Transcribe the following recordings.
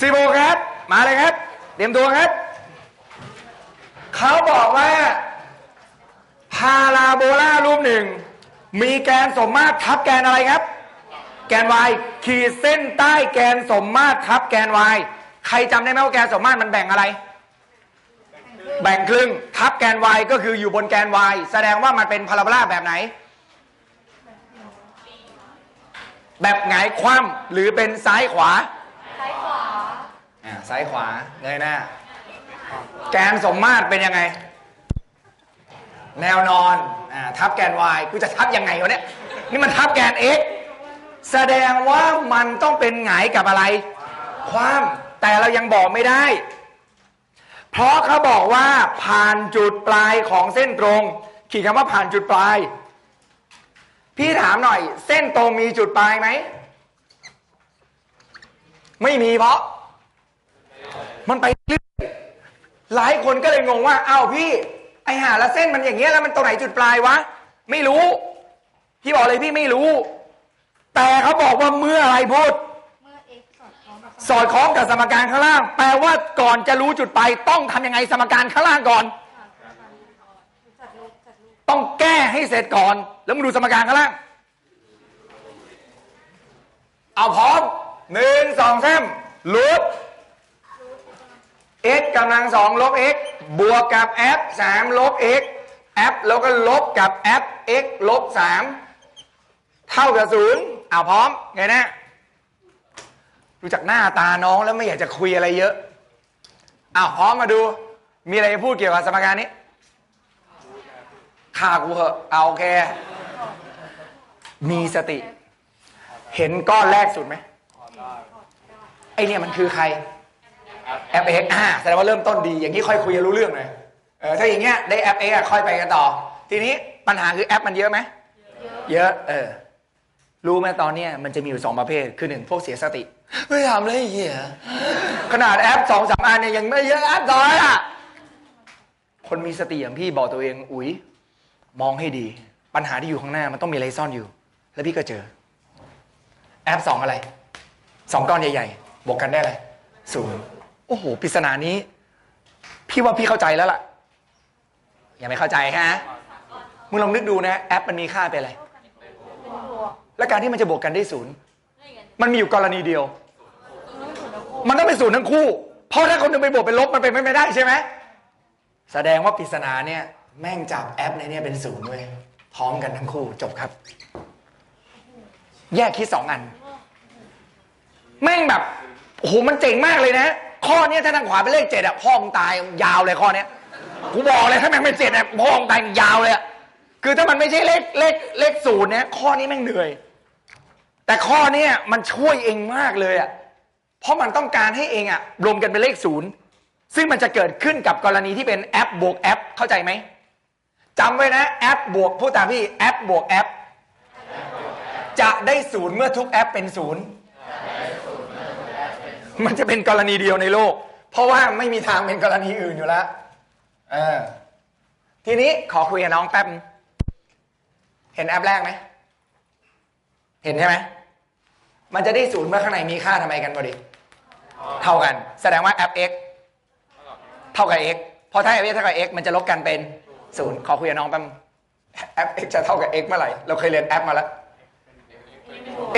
สิบครับ มาเลยครับ เตรียมตัวครับ เขาบอกว่า พาราโบลารูปหนึ่ง มีแกนสมมาตรทับแกนอะไรครับ แกน y ขีดเส้นใต้แกนสมมาตรทับแกน y ใครจำได้ไหมว่าแกนสมมาตรมันแบ่งอะไร แบ่งครึ่งทับแกน y ก็คืออยู่บนแกน y แสดงว่ามันเป็นพาราโบลาแบบไหน แบบหงายคว่ำหรือเป็นซ้ายขวา ซ้ายขวา อ่าซ้ายขวาเงยหน้า แกนสมมาตรเป็นยังไง แนวนอนอ่าทับแกน y กูจะทับยังไงวะเนี่ยนี่มันทับแกน x แสดงว่ามันต้องเป็นหงายกับอะไร ความแต่เรายังบอกไม่ได้ เพราะเขาบอกว่าผ่านจุดปลายของเส้นตรง ขีดคำว่าผ่านจุดปลาย พี่ถามหน่อย เส้นตรงมีจุดปลายไหม ไม่มีเพราะ มันไปเรื่อยหลายคนก็เลยงงว่าอ้าวพี่ ไอหาละเส้นมันอย่างเงี้ยแล้วมันตรงไหนจุดปลายวะ ไม่รู้ พี่บอกเลยพี่ไม่รู้ แต่เขาบอกว่าเมื่ออะไรพูด เมื่อ x สอดคล้องกับสอดคล้องกับสมการข้างล่าง แปลว่าก่อนจะรู้จุดไป ต้องทำยังไงสมการข้างล่างก่อนจัดรูปจัดรูปต้องแก้ให้เสร็จก่อน แล้วมาดูสมการข้างล่าง เอาพร้อมหนึ่งสองสามลบ x กำลังสองลบ x บวกกับ f สามลบ x f แล้วก็ลบกับ f x ลบสามเท่ากับศูนย์เอาพร้อมไงนะรู้จักหน้าตาน้องแล้วไม่อยากจะคุยอะไรเยอะอ้าพร้อมมาดู มีอะไรจะพูดเกี่ยวกับสมการนี้ฆ่ากูเหอะเอาโอเค มีสติ เห็นก้อนแรกสุดไหมไอเนี่ยมันคือใคร แอปเอ็กอ่าแสดงว่าเริ่มต้นดี อย่างนี้ค่อยคุยกันรู้เรื่องหน่อยเออถ้าอย่างเงี้ยได้แอปเอ็กค่อยไปกันต่อ ทีนี้ปัญหาคือแอปมันเยอะไหมเยอะ เออ รู้ไหมตอนเนี้ยมันจะมีอยู่สองประเภท คือหนึ่งพวกเสียสติ ไม่ทำเลยไอ้เหี้ย ขนาดแอปสองสามอันเนี่ยยังไม่เยอะแอปน้อยอะ คนมีสติอย่างพี่บอกตัวเอง อุ๊ย มองให้ดี ปัญหาที่อยู่ข้างหน้ามันต้องมีอะไรซ่อนอยู่ แล้วพี่ก็เจอ แอปสองอะไร สองก้อนใหญ่ๆ บวกกันได้อะไรศูนย์ โอ้โหปริศนานี้ พี่ว่าพี่เข้าใจแล้วล่ะ ยังไม่เข้าใจฮะมึงลองนึกดูนะ แอปมันมีค่าเป็นอะไรเป็นบวกและการที่มันจะบวกกันได้ศูนย์มันมีอยู่กรณีเดียว มันต้องเป็นศูนย์ทั้งคู่ เพราะถ้าคนหนึงไปบวกเป็นลบมันเป็นไม่ได้ใช่ไหมแสดงว่าปริศนาเนี่ย แม่งจับแอปในเนี่ยเป็นศูนย์เว้ยพร้อมกันทั้งคู่จบครับ แยกคิดสองอัน แม่งแบบโอ้โหมันเจ๋งมากเลยนะ ข้อเนี้ยถ้าทางขวาเป็นเลขเจ็ดอะพ่อมึงตายยาวเลยข้อเนี้ยกูบอกเลยถ้าแม่งเป็นเจ็ดอะพ่อมึงตายยาวเลยอะคือถ้ามันไม่ใช่เลขเลขเลขศูนย์เนี่ยข้อนี้แม่งเหนื่อย แต่ข้อเนี้ยมันช่วยเองมากเลยอะเพราะมันต้องการให้เองอะรวมกันเป็นเลขศูนย์ซึ่งมันจะเกิดขึ้นกับกรณีที่เป็นแอปบวกแอปเข้าใจไหมจำไว้นะแอปบวกพูดตามพี่แอปบวกแอปจะได้ศูนย์เมื่อทุกแอปเป็นศูนย์ มันจะเป็นกรณีเดียวในโลก เพราะว่าไม่มีทางเป็นกรณีอื่นอยู่แล้วเออทีนี้ขอคุยกับน้องแป๊บ เห็นแอปแรกไหม เห็นใช่ไหม มันจะได้ศูนย์เมื่อข้างในมีค่าทำไมกันพอดี เท่ากัน แสดงว่าแอป x เท่ากับ x พอถ้า f x เท่ากับ x มันจะลบกันเป็นศูนย์ขอคุยกับน้องแป๊บแอป x จะเท่ากับ x เมื่อไหร่ เราเคยเรียนแอปมาแล้ว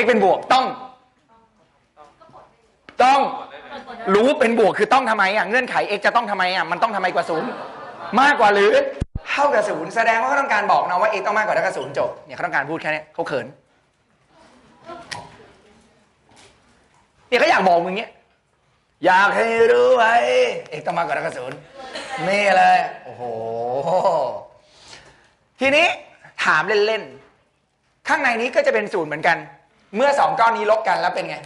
x เป็นบวกต้อง ต้องรู้เป็นบวกคือต้องทำไมอะเงื่อนไข x จะต้องทำไมอะมันต้องทำไมกว่าศูนย์มากกว่าหรือเท่ากับศูนย์แสดงว่าเขาต้องการบอกนะว่า x ต้องมากกว่าเท่ากับศูนย์จบเนี่ยเขาต้องการพูดแค่นี้เขาเขินเนี่ยเขาอยากบอกมึงเงี้ยอยากให้รู้ไว้ x ต้องมากกว่าเท่ากับศูนย์นี่เลยโอ้โหทีนี้ถามเล่นๆข้างในนี้ก็จะเป็นศูนย์เหมือนกัน เมื่อสองก้อนนี้ลบกันแล้วเป็นไง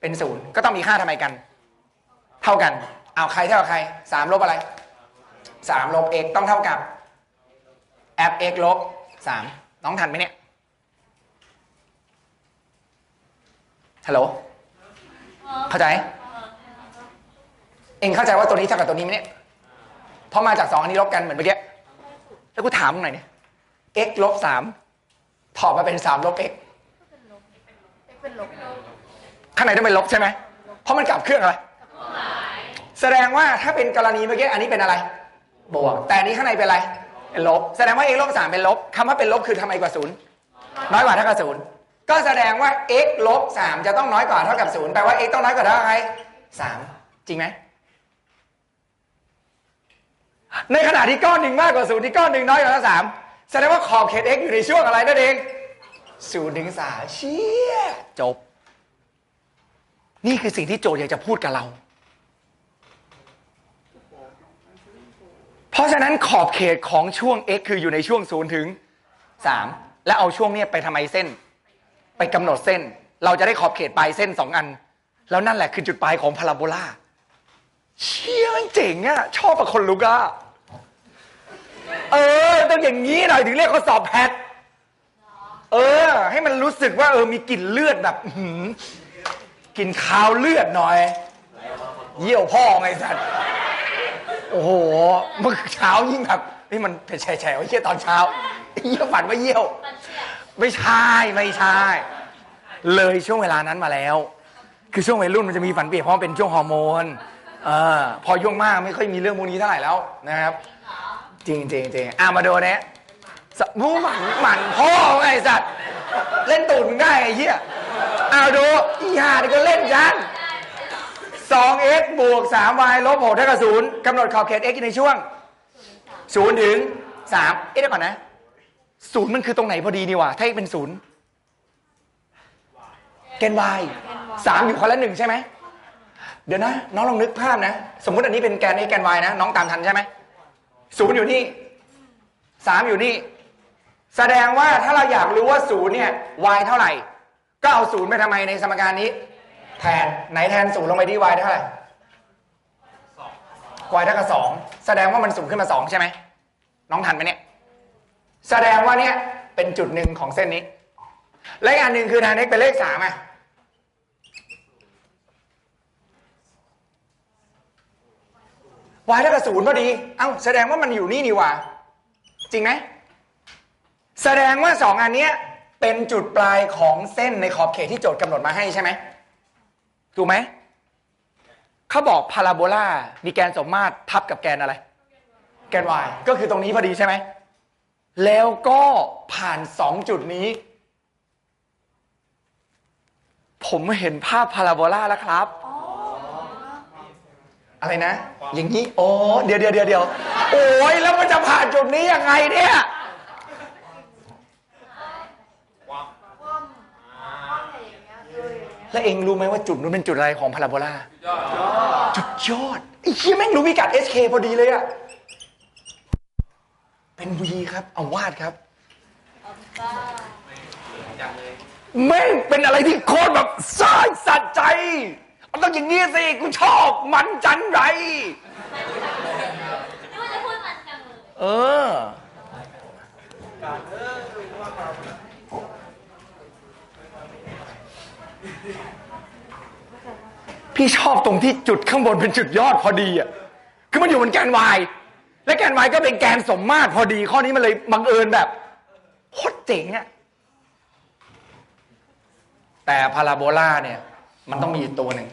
เป็นศูนย์ก็ต้องมีค่าทำไมกัน เท่ากัน เอาใครเท่ากับใครสามลบอะไรสามลบ x ต้องเท่ากับแอป x ลบสามน้องทันไหมเนี่ยฮัลโหลเข้าใจ เองเข้าใจว่าตัวนี้เท่ากับตัวนี้ไหมเนี่ยเพราะมาจากสองอันนี้ลบกันเหมือนเมื่อกี้แล้วกูถามมึงหน่อยเนี่ย x ลบสามถอดมาเป็นสามลบ x เป็นลบ ข้างในต้องเป็นลบใช่ไหมเพราะมันกลับเครื่องอะไร แสดงว่าถ้าเป็นกรณีเมื่อกี้อันนี้เป็นอะไร บวก แต่อันนี้ข้างในเป็นอะไร เป็นลบ แสดงว่า x ลบสามเป็นลบคำว่าเป็นลบคือทำไมกว่าศูนย์น้อยกว่าเท่ากับศูนย์ก็แสดงว่า x ลบสามจะต้องน้อยกว่าเท่ากับศูนย์แปลว่า x ต้องน้อยกว่าเท่ากับใครสามจริงไหมในขณะที่ก้อนหนึ่งมากกว่าศูนย์ที่ก้อนหนึ่งน้อยกว่าสามแสดงว่าขอบเขต x อยู่ในช่วงอะไรนั่นเองศูนย์ถึงสามเชี่ยจบ นี่คือสิ่งที่โจทย์อยากจะพูดกับเรา เพราะฉะนั้นขอบเขตของช่วง x คืออยู่ในช่วง 0 ถึง 3 แล้วเอาช่วงเนี้ยไปทำไมเส้น ไปกำหนดเส้น เราจะได้ขอบเขตปลายเส้นสองอัน แล้วนั่นแหละคือจุดปลายของพาราโบลาเชี่ยมันเจ๋งอะชอบกับคนลุกอะเออ ต้องอย่างนี้หน่อยถึงเรียกข้อสอบแพท เออ ให้มันรู้สึกว่าเออมีกลิ่นเลือดแบบอื้อหือ กลิ่นคาวเลือดหน่อย เยี่ยวพ่อไงสัตว์โอ้โหเมื่อเช้ายิ่งแบบนี่มันแฉะแฉะไว้เชี่ยตอนเช้าเยี่ยวฝันว่าเยี่ยว ไม่ใช่ไม่ใช่ เลยช่วงเวลานั้นมาแล้ว คือช่วงวัยรุ่นมันจะมีฝันเปียกเพราะเป็นช่วงฮอร์โมนเออพอยุ่งมากไม่ค่อยมีเรื่องพวกนี้เท่าไหร่แล้วนะครับ จริงจริงจริงอะมาดูเนี้ยมูหมันหมันพ่อไงไอ้สัตว์ เล่นตูดมึงได้ไอ้เหี้ย เอาดูอีห่านี่ก็เล่นยัน 2x บวก 3y ลบ6เท่ากับ0กำหนดขอบเขต x ในช่วง 0 ถึง 3 เอ๊ะเดี๋ยวก่อนนะ 0 มันคือตรงไหนพอดีนี่วะถ้า x เป็น 0 แกน y 3 อยู่คนละหนึ่งใช่ไหม เดี๋ยวนะ น้องลองนึกภาพนะ สมมุติอันนี้เป็นแกน x แกน y นะ น้องตามทันใช่ไหม 0 อยู่นี่ 3 อยู่นี่ แสดงว่าถ้าเราอยากรู้ว่า 0 เนี่ย y เท่าไหร่ ก็เอา0ไปทำไมในสมการนี้ แทนไหนแทนศูนย์ลงไปที่ y เท่าไหร่ y เท่ากับสองแสดงว่ามันสูงขึ้นมาสองใช่ไหมน้องทันไหมเนี่ยแสดงว่าเนี่ยเป็นจุดหนึ่งของเส้นนี้ และอีกอันหนึ่งคือแทน x เป็นเลขสามอะ y เท่ากับศูนย์พอดี เอ้าแสดงว่ามันอยู่นี่นี่หว่า จริงไหม แสดงว่าสองอันเนี้ย เป็นจุดปลายของเส้นในขอบเขตที่โจทย์กำหนดมาให้ใช่ไหมถูกไหมเขาบอกพาราโบลามีแกนสมมาตรทับกับแกนอะไร แกน y ก็คือตรงนี้พอดีใช่ไหม แล้วก็ผ่านสองจุดนี้ ผมเห็นภาพพาราโบลาแล้วครับ อะไรนะ อย่างนี้ โอ้ เดี๋ยวเดี๋ยวเดี๋ยวเดี๋ยวโอ้ยแล้วมันจะผ่านจุดนี้ยังไงเนี่ย แล้วเองรู้ไหมว่าจุดนู้นเป็นจุดอะไรของพาราโบลาจุดยอดไอ้เหี้ยแม่งรู้พิกัด SK พอดีเลยอะเป็น V ครับเอาวาดครับแม่งเป็นอะไรที่โคตรแบบสร้างสัจใจมันต้องอย่างนี้สิกูชอบมันจันไรนึกว่าจะพูดมันจังเลยเออ พี่ชอบตรงที่จุดข้างบนเป็นจุดยอดพอดีอะ คือมันอยู่บนแกน y และแกน y ก็เป็นแกนสมมาตรพอดี ข้อนี้มันเลยบังเอิญแบบโคตรเจ๋งอะ แต่พาราโบลาเนี่ย มันต้องมีตัวหนึ่ง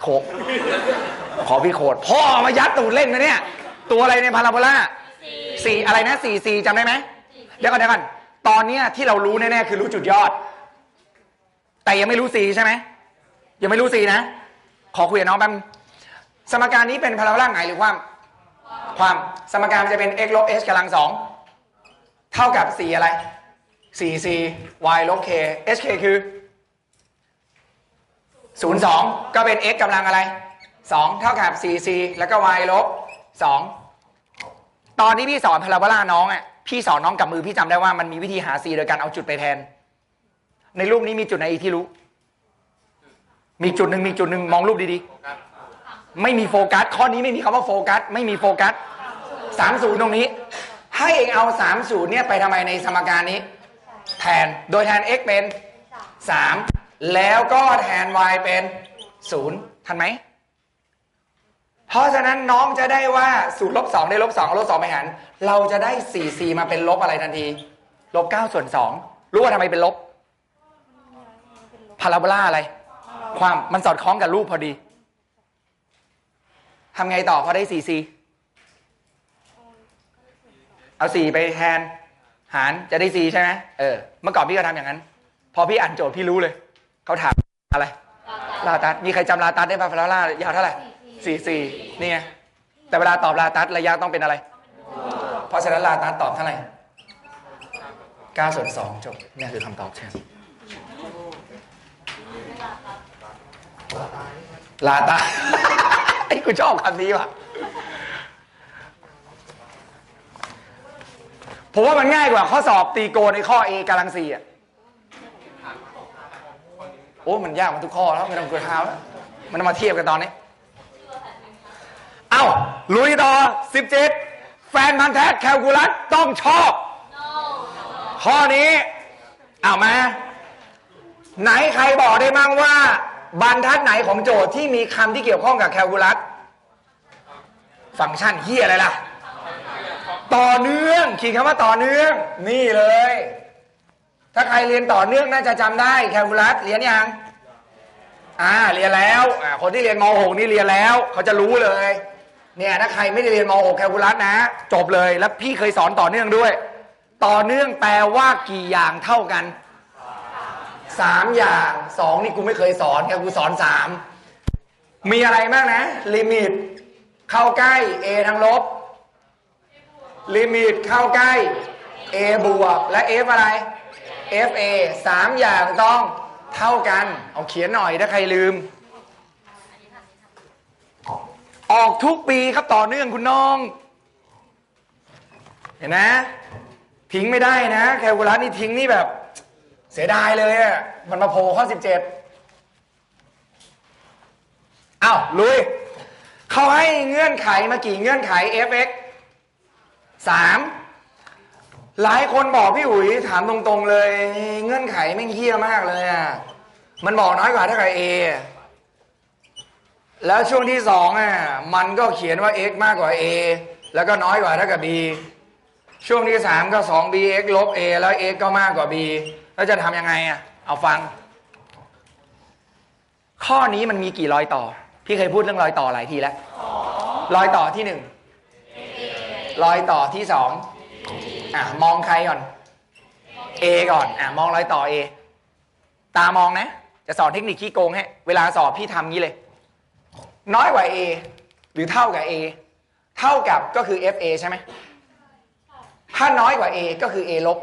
โคกขอพี่โคดพ่อมายัดตูดเล่นนะเนี่ย ตัวอะไรในพาราโบลาสี่อะไรนะสี่สี่จำได้ไหมเดี๋ยวก่อนเดี๋ยวก่อนตอนเนี้ยที่เรารู้แน่ๆคือรู้จุดยอด แต่ยังไม่รู้สีใช่ไหมยังไม่รู้สีนะ ขอคุยกับน้องแป๊บนึงสมการนี้เป็นพาราโบลาไงหรือความ ความสมการมันจะเป็น x ลบ h กำลังสองเท่ากับ 4 อะไร 4 c y ลบ k h k คือ 0 2 ก็เป็น x กำลังอะไร 2 เท่ากับ 4 c แล้วก็ y ลบ 2 ตอนที่พี่สอนพาราโบลาน้องอะพี่สอนน้องกับมือพี่จำได้ว่ามันมีวิธีหา c โดยการเอาจุดไปแทน ในรูปนี้มีจุดไหนอีกที่รู้ มีจุดหนึ่งมีจุดหนึ่งมองรูปดีๆ ไม่มีโฟกัส ข้อนี้ไม่มีคำว่าโฟกัส ไม่มีโฟกัสสามศูนย์ตรงนี้ ให้เองเอาสามศูนย์เนี่ยไปทำไมในสมการนี้ แทนโดยแทน x เป็นสามแล้วก็แทน y เป็นศูนย์ทันไหมเพราะฉะนั้นน้องจะได้ว่าศูนย์ลบสองได้ลบสองลบสองไปหาร เราจะได้สี่สี่มาเป็นลบอะไรทันที ลบเก้าส่วนสองรู้ว่าทำไมเป็นลบ พาราโบลาอะไร ความมันสอดคล้องกับรูปพอดีทำไงต่อพอได้สี่ซีเอาสี่ไปแทน หารจะได้ซีใช่ไหมเออเมื่อก่อนพี่ก็ทำอย่างนั้น พอพี่อ่านโจทย์พี่รู้เลย เขาถามอะไรลาตัดมีใครจำลาตัดได้ป่ะลาราบล่ายาวเท่าไหร่สี่สี่นี่ไงแต่เวลาตอบลาตัดระยะต้องเป็นอะไร เพราะฉะนั้นลาตัดตอบเท่าไหร่เก้าส่วนสองจบนี่คือคำตอบใช่ไหม ลาตัดไอ้กูชอบคำนี้ว่ะผมว่ามันง่ายกว่าข้อสอบตีโกในข้อ A กำลังสี่อะ โอ้ มันยากมันทุกข้อแล้วไม่ต้องกลัวเท้าแล้ว มันมาเทียบกันตอนนี้ เอ้า ลุยต่อ 17 แฟนพันธ์แท้แคลคูลัสต้องชอบ ข้อนี้ เอามา ไหนใครบอกได้มั่งว่า บรรทัดไหนของโจทย์ที่มีคำที่เกี่ยวข้องกับแคลคูลัส ฟังก์ชันเฮียอะไรล่ะ ต่อเนื่องขีดคำว่าต่อเนื่อง นี่เลย ถ้าใครเรียนต่อเนื่องน่าจะจำได้แคลคูลัสเรียนยังอ่าเรียนแล้วอ่าคนที่เรียนม .6 นี่เรียนแล้ว เขาจะรู้เลย เนี่ยถ้าใครไม่ได้เรียนม .6 แคลคูลัสนะ จบเลยแล้วพี่เคยสอนต่อเนื่องด้วย ต่อเนื่องแปลว่ากี่อย่างเท่ากัน สามอย่างสองนี่กูไม่เคยสอนแค่กูสอนสามมีอะไรบ้างนะ ลิมิต เข้าใกล้ a ทางลบ ลิมิตเข้าใกล้ a บวกและ f อะไร fa สามอย่างต้องเท่ากัน เอาเขียนหน่อยถ้าใครลืม ออกทุกปีครับต่อเนื่องคุณน้อง เห็นนะ ทิ้งไม่ได้นะ แคลคูลัสนี่ทิ้งนี่แบบ สียดายเลยอะมันมาโผล่ข้อ 17อ้าวลุย เขาให้เงื่อนไขมากี่เงื่อนไข fx สามหลายคนบอกพี่อุ๋ยถามตรงๆเลย เงื่อนไขแม่งเฮี้ยมากเลยอะ มันบอกน้อยกว่าเท่ากับ a แล้วช่วงที่สองอะมันก็เขียนว่า x มากกว่า a แล้วก็น้อยกว่าเท่ากับ b ช่วงที่สามก็ 2 bx ลบ a แล้ว x ก็มากกว่า b แล้วจะทำยังไงอะ เอาฟัง ข้อนี้มันมีกี่รอยต่อ พี่เคยพูดเรื่องรอยต่อหลายทีแล้วรอยต่อที่หนึ่งรอยต่อที่สองอะมองใครก่อน A ก่อนอะมองรอยต่อ A ตามองนะ จะสอนเทคนิคขี้โกงให้เวลาสอบพี่ทำงี้เลย น้อยกว่า A หรือเท่ากับ A เท่ากับก็คือ FA ใช่ไหมถ้าน้อยกว่า A ก็คือ A ลบ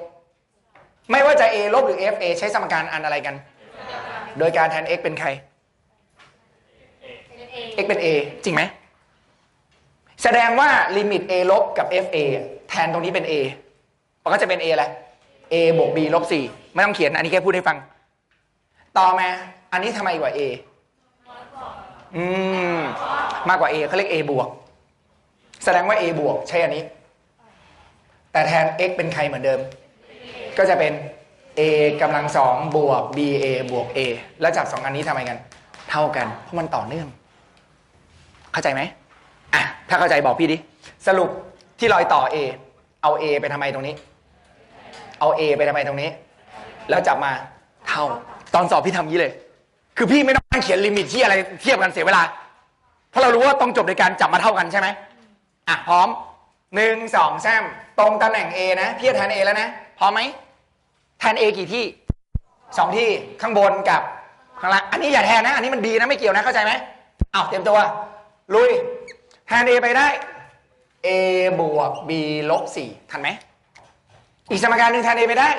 ไม่ว่าจะ A ลบหรือ FA ใช้สมการอันอะไรกัน โดยการแทน x เป็นใคร x เป็น a จริงไหม แสดงว่าลิมิต a ลบกับ fa แทนตรงนี้เป็น a มันก็จะเป็น a อะไร a บวก b ลบ 4 ไม่ต้องเขียน อันนี้แค่พูดให้ฟัง ต่อมา อันนี้ทำไมกว่า a อืม มากกว่า a เขาเรียก a บวก แสดงว่า a บวกใช่อันนี้ แต่แทน x เป็นใครเหมือนเดิม ก็จะเป็น a กำลังสองบวก b a บวก a แล้วจากสองอันนี้ทำไมกัน เท่ากัน เพราะมันต่อเนื่อง เข้าใจไหมอะถ้าเข้าใจบอกพี่ดิสรุปที่รอยต่อ A เอา A ไปทำไมตรงนี้ เอา A ไปทำไมตรงนี้ แล้วจับมาเท่า ตอนสอบพี่ทำงี้เลย คือพี่ไม่ต้องนั่งเขียนลิมิตที่อะไรเทียบกันเสียเวลา เพราะเรารู้ว่าต้องจบในการจับมาเท่ากันใช่ไหมอะพร้อมหนึ่งสองสามตรงตำแหน่ง A นะพี่จะแทน A แล้วนะพร้อมไหม แทน A กี่ที่สองที่ข้างบนกับข้างล่างอันนี้อย่าแทนนะ อันนี้มัน B นะไม่เกี่ยวนะเข้าใจไหมเอาเตรียมตัว ลุย แทน A ไปได้ A บวก B ลบสี่ทันไหม อีกสมการหนึ่งแทน A ไปได้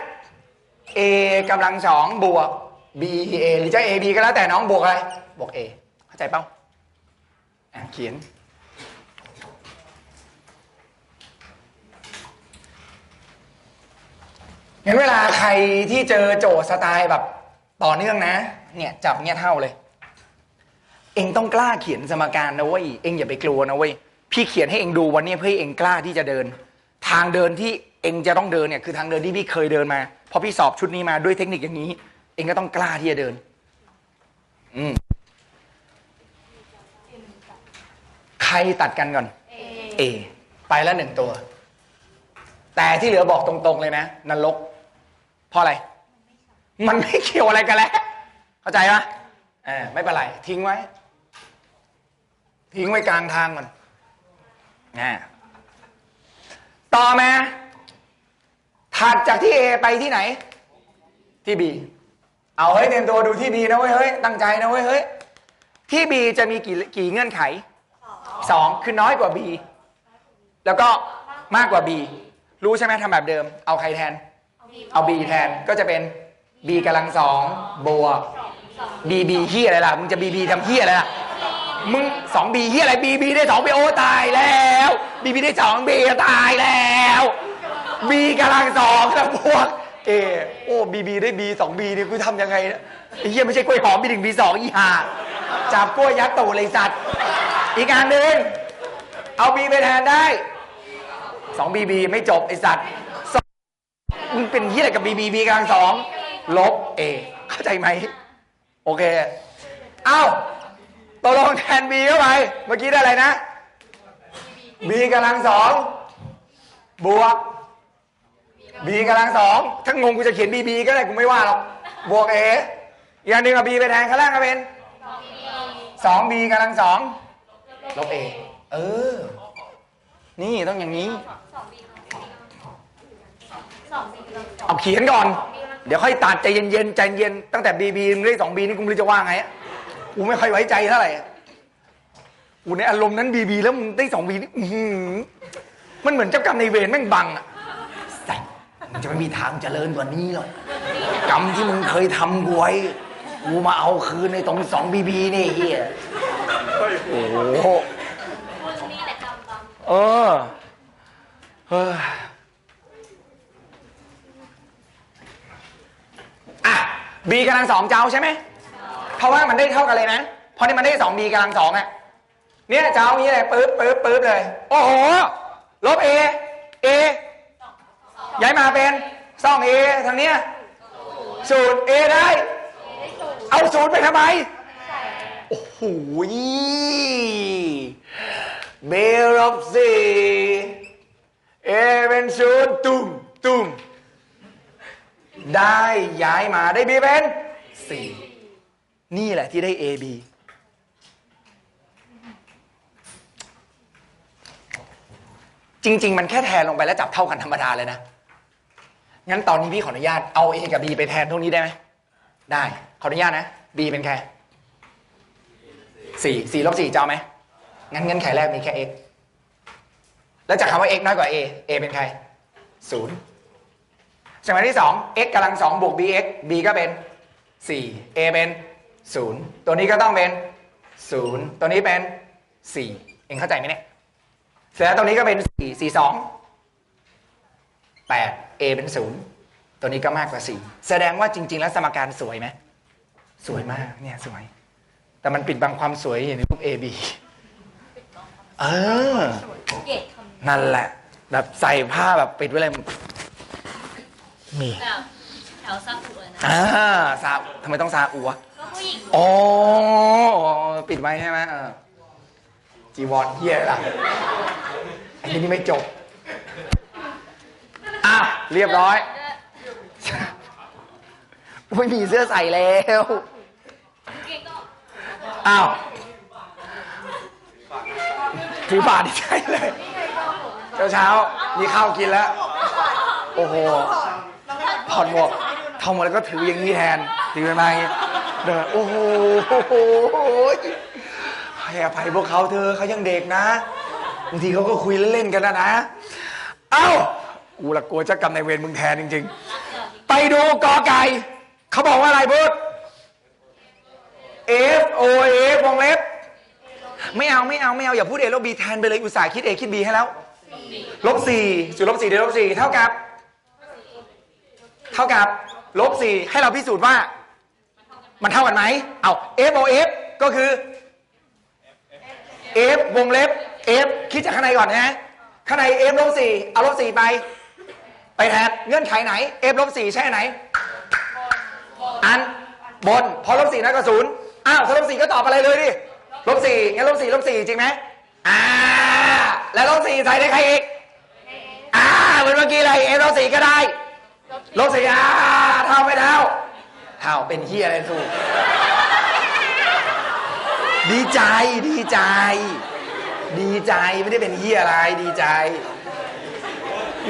A กำลังสองบวก B A หรือจะ A B ก็แล้วแต่น้องบวกอะไร บวก A เข้าใจเป้าอะเขียน งั้นเวลาใครที่เจอโจทย์สไตล์แบบต่อเนื่องนะ เนี่ยจับเงี้ยเท่าเลย เองต้องกล้าเขียนสมการนะเว้ย เองอย่าไปกลัวนะเว้ย พี่เขียนให้เองดูวันนี้เพื่อให้เองกล้าที่จะเดิน ทางเดินที่เองจะต้องเดินเนี่ยคือทางเดินที่พี่เคยเดินมา พอพี่สอบชุดนี้มาด้วยเทคนิคอย่างนี้ เองก็ต้องกล้าที่จะเดิน อืม ใครตัดกันก่อน A ไปแล้วหนึ่งตัว แต่ที่เหลือบอกตรงๆเลยนะนรก เพราะอะไร มันไม่เกี่ยวอะไรกันแล้ว เข้าใจปะเออไม่เป็นไร ทิ้งไว้ ทิ้งไว้กลางทางก่อนนะต่อมาถัดจากที่ A ไปที่ไหน ที่ B เอาเฮ้ยเตรียมตัวดูที่ B นะเว้ยเฮ้ยตั้งใจนะเว้ยเฮ้ยที่ B จะมีกี่กี่เงื่อนไขสองคือน้อยกว่า B แล้วก็มากกว่า B รู้ใช่ไหมทำแบบเดิม เอาใครแทน เอา B แทนก็จะเป็น B กำลังสองบวก B B เฮียอะไรล่ะ มึงจะ B B ทำเฮียอะไรล่ะ มึงสองบีเฮียอะไร B B ได้สองไปโอตายแล้ว B B ได้สอง B ตายแล้ว B กำลังสองแล้วพวกเอโอ้ B B ได้ B สอง B เนี่ยกูทำยังไงเนี่ยไอ้เฮียไม่ใช่กล้วยหอม B หนึ่ง B สองอีห่าจับกล้วยยัดตูดเลยสัตว์ อีกอันหนึ่งเอา B ไปแทนได้สอง B B ไม่จบไอสัตว์ มึงเป็นเฮียอะไรกับบีบีบีกำลังสองลบเอเข้าใจไหมโอเค เอ้าตกลงแทนบีเข้าไป เมื่อกี้ได้อะไรนะบีกำลังสองบวกบีกำลังสองถ้างงกูจะเขียนบีบีก็ได้กูไม่ว่าหรอกบวกเออีกอันหนึ่งกับบีไปแทนข้างล่างก็เป็นสองบีกำลังสองลบเอเออ นี่ต้องอย่างนี้ เอาเขียนก่อน เดี๋ยวค่อยตัดใจเย็นๆใจเย็นตั้งแต่บีบีมึงได้สองบีนี่กูไม่รู้จะว่าไงอะกูไม่ค่อยไว้ใจเท่าไหร่อะกูในอารมณ์นั้นบีบีแล้วมึงได้สองบีนี่อื้อหือมันเหมือนเจ้ากรรมในายเวรแม่งบังอะใส่มันจะไม่มีทางเจริญกว่านี้หรอกกรรมที่มึงเคยทำกูไว้กูมาเอาคืนในตรงสองบีบีนี่เฮียโอ้โหเออเฮ้ย อะ b กำลังสองเจ้าใช่ไหมเพราะว่ามันได้เท่ากันเลยนะ เพราะนี่มันได้สอง b กำลังสองอะเนี่ยเจ้านี้เลยปึ๊บปึ๊บปึ๊บเลย โอ้โห ลบ a a ย้ายมาเป็นสอง a ทางเนี้ยสูตร a ได้ เอาสูตรไปทำไม โอ้โหเบลบสี่ a เป็นศูนย์ตุ้มตุ้ม ได้ย้ายมาได้ B เป็นสี่นี่แหละที่ได้ A B จริง ๆ มันแค่แทนลงไปแล้วจับเท่ากันธรรมดาเลยนะ งั้นตอนนี้พี่ขออนุญาตเอา A กับ B ไปแทนตรงนี้ได้ไหม ได้ ขออนุญาตนะ B เป็นแค่สี่สี่ลบสี่จะเอาไหม งั้นเงื่อนไขแรกมีแค่ x แล้วจากคำว่า x น้อยกว่า a a เป็นใครศูนย์ สมัยที่สอง x กำลังสองบวก bx b ก็เป็นสี่ a เป็นศูนย์ตัวนี้ก็ต้องเป็นศูนย์ตัวนี้เป็นสี่เองเข้าใจไหมเนี่ยเสร็จแล้วตัวนี้ก็เป็นสี่สี่สองแปด a เป็นศูนย์ตัวนี้ก็มากกว่าสี่แสดงว่าจริง ๆ แล้วสมการสวยไหมสวยมากเนี่ยสวย แต่มันปิดบังความสวยอย่างในรูป a b เออเก็บคำนั่นแหละ แบบใส่ผ้าแบบปิดไว้เลย มีแบบแถวซักอุเลยนะอ่าซาทำไมต้องซาอัวก็ผู้หญิงอ๋อปิดไว้ใช่ไหมเออจีวรเฮียล่ะไอ้นี่ไม่จบอะเรียบร้อย ไม่มีเสื้อใส่แล้วเก่งก็อ้าวถือบาทที่ใช่เลย เช้าเช้าๆมีข้าวกินแล้ว โอ้โห ถอดหมวกถอดหมวกแล้วก็ถืออย่างนี้แทนถือไปมาอย่างนี้เดินโอ้โหให้อภัยพวกเขาเธอเขายังเด็กนะบางทีเขาก็คุยเล่นๆกันนะนะเอ้ากูละกลัวจะกรรมในเวรมึงแทนจริง ๆ ไปดูกอไก่เขาบอกว่าอะไรพุทธ F O F วงเล็บไม่เอาไม่เอาไม่เอาอย่าพูดเอลบบีแทนไปเลยอุตส่าห์คิดเอคิดบีให้แล้วลบสี่จุดลบสี่เดลบสี่เท่ากับ เท่ากับลบสี่ให้เราพิสูจน์ว่า มันเท่ากันไหมเอา F O F ก็คือ F วงเล็บ F คิดจากข้างในก่อนนะข้างใน F ลบสี่เอาลบสี่ไป ไปแทนเงื่อนไขไหน F ลบสี่ใช่ไหน อันบน พอลบสี่น้อยกว่าศูนย์อ้าวถ้าลบสี่ก็ตอบอะไรเลยดิลบสี่งั้นลบสี่ลบสี่จริงไหมอ่าแล้วลบสี่ใส่ได้ใครอีกอ่าเหมือนเมื่อกี้เลยเอลบสี่ก็ได้ ลบสี่อ่าเท่าไม่เท่าเท่าเป็นเฮียอะไรถูก ดีใจดีใจ ดีใจไม่ได้เป็นเฮียอะไร ดีใจ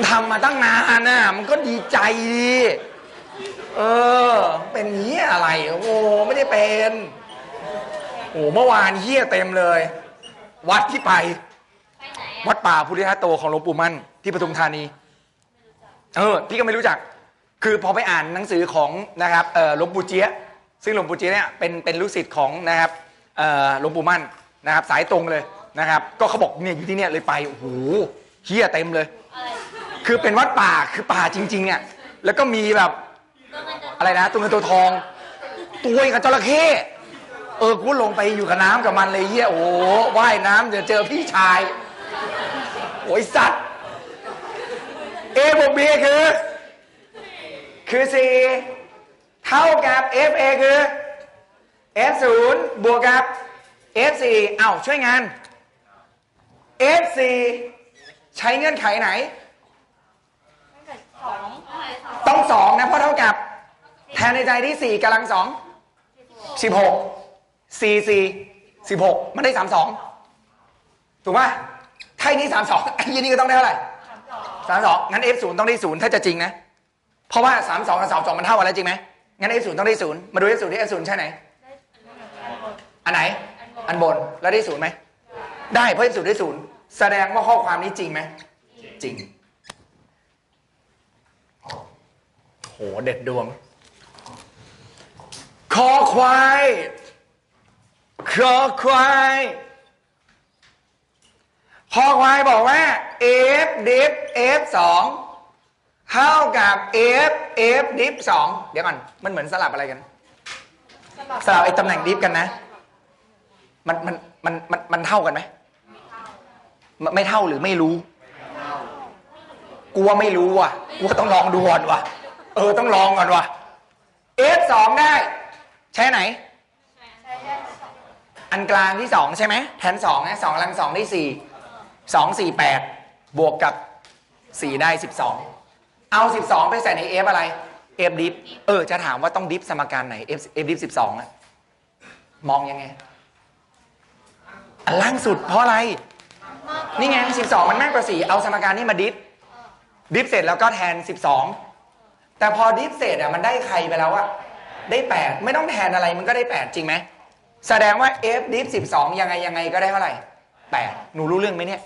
ทำมาตั้งนานน่ะมันก็ดีใจดีเออ เป็นเฮียอะไร โอ้ไม่ได้เป็นโอ้เมื่อวานเฮียเต็มเลย วัดที่ไปไไวัดป่าพุทธิทัตโตของหลวงปู่มั่นที่ปทุมธานี เออพี่ก็ไม่รู้จัก คือพอไปอ่านหนังสือของนะครับเออหลวงปู่เจี๊ยะซึ่งหลวงปู่เจี๊ยะเนี่ยเป็นเป็นลูกศิษย์ของนะครับเออหลวงปู่มั่นนะครับ สายตรงเลยนะครับ ก็เขาบอกเนี่ยอยู่ที่เนี่ยเลยไปโอ้โหเฮียเต็มเลย คือเป็นวัดป่าคือป่าจริงๆอะแล้วก็มีแบบอะไรนะตัวเงินตัวทอง ตัวกับจระเข้เออกูลงไปอยู่กับน้ำกับมันเลยเฮียโอ้โหว่ายน้ำเดี๋ยวเจอพี่ชายโอ้ยสัตว์ A บวก B คือ คือ 4 เท่ากับ FA คือ F 0บวกกับ F 4เอ้าช่วยงาน F 4ใช้เงื่อนไขไหนตั้งแต่สองต้องสองนะเพราะเท่ากับ แทนในใจที่สี่กำลังสองสิบหกสี่สี่สิบหกมันได้สามสองถูกป่ะถ้าอันนี้สามสองไอ้ยี่นี่ก็ต้องได้เท่าไหร่ สามสองงั้น f ศูนย์ต้องได้ศูนย์ถ้าจะจริงนะ เพราะว่าสามสองกับสามสองมันเท่ากันแล้วจริงไหมงั้น f ศูนย์ต้องได้ศูนย์มาดู f ศูนย์ที่ f ศูนย์ใช่ไหนอันไหน อันบนแล้วได้ศูนย์ไหมได้เพราะ f ศูนย์ได้ศูนย์แสดงว่าข้อความนี้จริงไหมจริงโหเด็ดดวง คอควาย คอควาย คอควายบอกว่า f div f 2เท่ากับ f f div 2เดี๋ยวก่อนมันเหมือนสลับอะไรกัน สลับไอ้ตำแหน่งดิฟกันนะ มันมันมันมันมันเท่ากันไหมไม่ไม่เท่าหรือไม่รู้กูว่าไม่รู้ว่ะกูว่าต้องลองดูก่อนว่ะ เออต้องลองก่อนว่ะ f สองได้ ใช่ไหนอันกลางที่สองใช่ไหมแทนสองนะสองกำลังสองได้สี่ สองสี่แปดบวกกับสี่ได้สิบสองเอาสิบสองไปใส่ใน f อฟอะไร f div เออจะถามว่าต้องดิฟสมการไหน f f div สิบสองอะมองยังไงอันล่างสุดเพราะอะไร นี่ไงสิบสองมันมากกว่าสี่เอาสมการนี้มาดิฟดิฟเสร็จแล้วก็แทน12แต่พอดิฟเสร็จอะมันได้ใครไปแล้วอะได้8ไม่ต้องแทนอะไรมันก็ได้8จริงไหมแสดงว่า f ดิฟ12 ยังไงยังไงก็ได้เท่าไหร่ 8 หนูรู้เรื่องไหมเนี่ย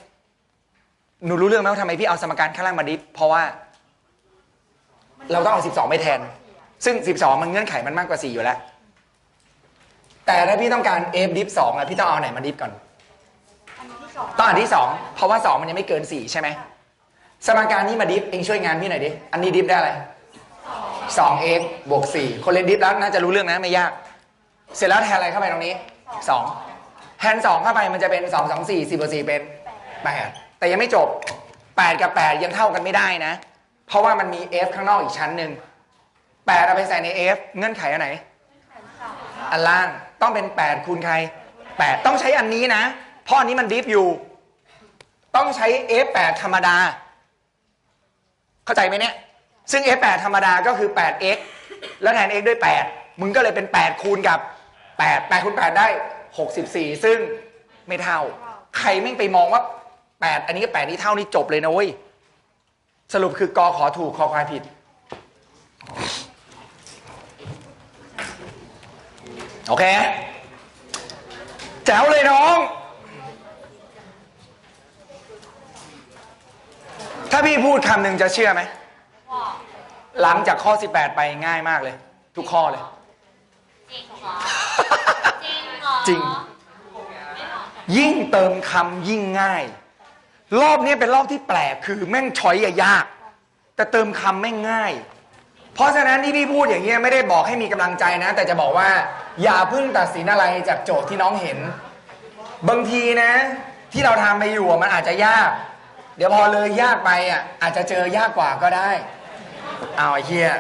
หนูรู้เรื่องไหมว่าทำไมพี่เอาสมการข้างล่างมาดิฟเพราะว่า เราต้องเอา 12 ไปแทน ซึ่ง 12 มันเงื่อนไขมันมากกว่า 4 อยู่แล้ว แต่ถ้าพี่ต้องการ f ดิฟ2อะพี่ต้องเอาไหนมาดิฟก่อนอันนี้ที่สองต้องอันที่สองเพราะว่าสองมันยังไม่เกินสี่ใช่ไหม สมการนี้มาดิฟเองช่วยงานพี่หน่อยดิ อันนี้ดิฟได้อะไรสองเอ็กบวกสี่คนเรียนดิฟแล้วน่าจะรู้เรื่องนะไม่ยาก เสร็จแล้วแทนอะไรเข้าไปตรงนี้สองแทนสองเข้าไปมันจะเป็นสองสองสี่สี่บวกสี่เป็นแปด แต่ยังไม่จบแปดกับแปดยังเท่ากันไม่ได้นะ เพราะว่ามันมี f ข้างนอกอีกชั้นหนึ่งแปดเอาไปใส่ใน f เงื่อนไขอันไหน อันล่างต้องเป็น 8 คูณใคร 8 ต้องใช้อันนี้นะ เพราะอันนี้มันดิฟอยู่ ต้องใช้ f8 ธรรมดา เข้าใจไหมเนี่ย ซึ่ง f8 ธรรมดาก็คือ 8x แล้วแทน x ด้วย 8 มึงก็เลยเป็น 8 คูณกับ 8 8คูณ8ได้ 64 ซึ่งไม่เท่า ใครแม่งไปมองว่า 8อันนี้กับ8นี้เท่านี่จบเลยนะเว้ย สรุปคือกอขอถูกคอควายผิด โอเค แจ๋วเลยน้อง ถ้าพี่พูดคำหนึ่งจะเชื่อไหมว่าหลังจากข้อ 18 ไปง่ายมากเลย ทุกข้อเลย จริงเหรอ จริงเหรอ จริงยิ่งเติมคำยิ่งง่าย รอบนี้เป็นรอบที่แปลกคือแม่งช้อยอะยาก แต่เติมคำแม่งง่าย เพราะฉะนั้นที่พี่พูดอย่างเงี้ยไม่ได้บอกให้มีกำลังใจนะ แต่จะบอกว่า อย่าเพิ่งตัดสินอะไรจากโจทย์ที่น้องเห็น บางทีนะ ที่เราทำไปอยู่อะมันอาจจะยาก เดี๋ยวพอเลยยากไปอะอาจจะเจอยากกว่าก็ได้ เอาไอ้เฮีย